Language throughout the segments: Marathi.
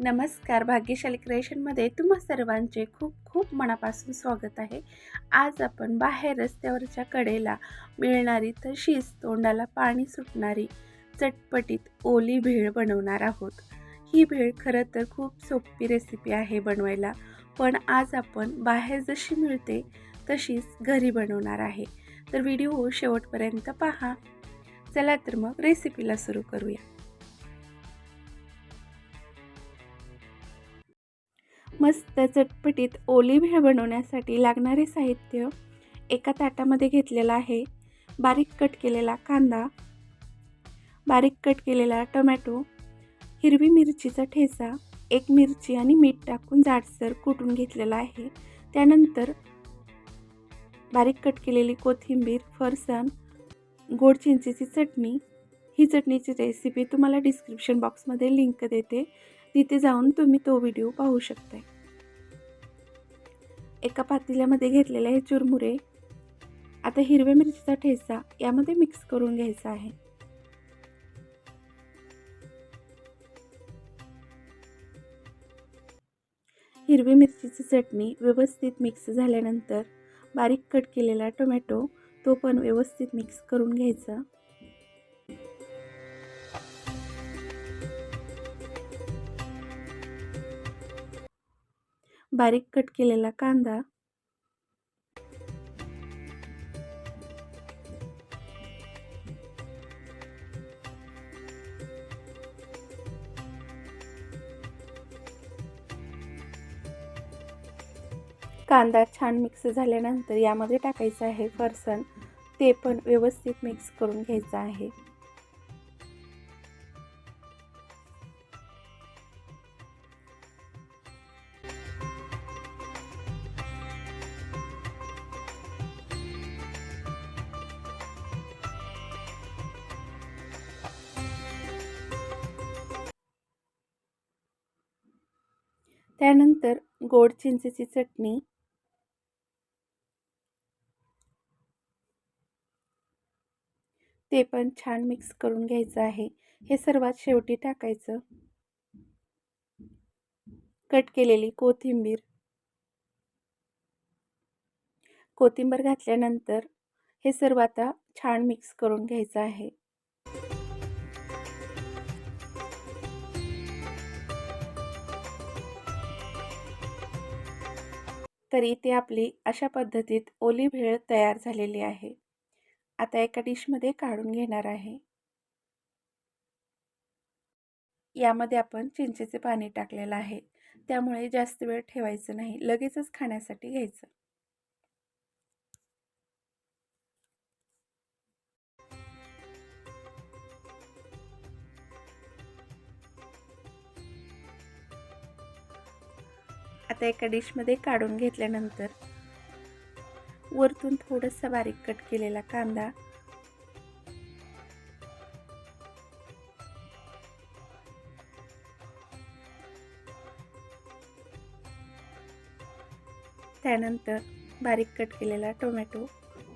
नमस्कार. भाग्यशाली क्रिएशनमध्ये तुम्हा सर्वांचे खूप खूप मनापासून स्वागत आहे. आज आपण बाहेर रस्त्यावरच्या कडेला मिळणारी तशीच तोंडाला पाणी सुटणारी चटपटीत ओली भेळ बनवणार आहोत. ही भेळ खरं तर खूप सोपी रेसिपी आहे बनवायला पण आज आपण बाहेर जशी मिळते तशीच घरी बनवणार आहे. तर व्हिडिओ शेवटपर्यंत पहा. चला तर मग रेसिपीला सुरू करूया. मस्त चटपटीत ओली भेळ बनवण्यासाठी लागणारे साहित्य एका ताटामध्ये घेतलेलं आहे. बारीक कट केलेला कांदा बारीक कट केलेला टोमॅटो हिरवी मिरचीचा ठेचा एक मिरची आणि मीठ टाकून जाडसर कुटून घेतलेला आहे. त्यानंतर बारीक कट केलेली कोथिंबीर फरसाण गोड चिंचेची चटणी. ही चटणीची रेसिपी तुम्हाला डिस्क्रिप्शन बॉक्समध्ये लिंक देते. तिथे जाऊन तुम्ही तो व्हिडिओ पाहू शकता एका पातेल्यामध्ये घेतलेले आहे चुरमुरे. आता हिरव्या मिरचीचा ठेचा यामध्ये मिक्स करून घ्यायचा आहे. हिरवी मिरचीची चटणी व्यवस्थित मिक्स झाल्यानंतर बारीक कट केलेला टोमॅटो तो पण व्यवस्थित मिक्स करून घ्यायचा. बारीक कट केलेला कांदा. कांदा छान मिक्स झाल्यानंतर यामध्ये टाकायचं आहे फरसण. ते पण व्यवस्थित मिक्स करून घ्यायचं आहे. त्यानंतर गोड चिंचेची चटणी. ते पण छान मिक्स करून घ्यायचं आहे. हे सर्वात शेवटी टाकायचं. कट केलेली कोथिंबीर. कोथिंबीर घातल्यानंतर हे सर्व आता छान मिक्स करून घ्यायचं आहे. तरी ते आपली अशा पद्धतीत ओली भेळ तयार झालेली आहे. आता एका डिशमध्ये काढून घेणार आहे. यामध्ये आपण चिंचेचे पाणी टाकलेलं आहे. त्यामुळे जास्त वेळ ठेवायचं नाही. लगेचच खाण्यासाठी घ्यायचं. आता एका डिशमध्ये काढून घेतल्यानंतर वरतून थोडंसं बारीक कट केलेला कांदा. त्यानंतर बारीक कट केलेला टोमॅटो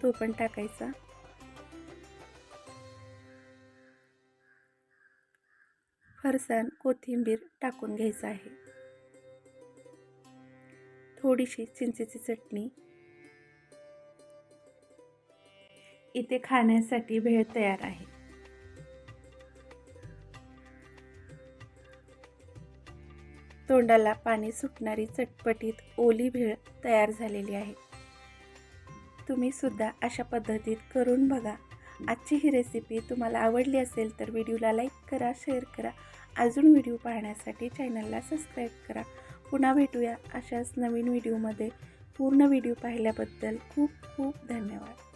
तो पण टाकायचा. फरसाण कोथिंबीर टाकून घ्यायचं आहे. थोडीशी चिंचेची चटणी. इथे खाण्यासाठी भेळ तयार आहे. तोंडाला पाणी सुटणारी चटपटीत ओली भेळ तयार झालेली आहे. तुम्ही सुद्धा अशा पद्धतीत करून बघा. आजची ही रेसिपी तुम्हाला आवडली असेल तर व्हिडिओला लाईक करा शेअर करा. अजून व्हिडिओ पाहण्यासाठी चॅनलला सबस्क्राईब करा. पुन्हा भेटूया अशाच नवीन व्हिडिओमध्ये. पूर्ण व्हिडिओ पाहिल्याबद्दल खूप खूप धन्यवाद.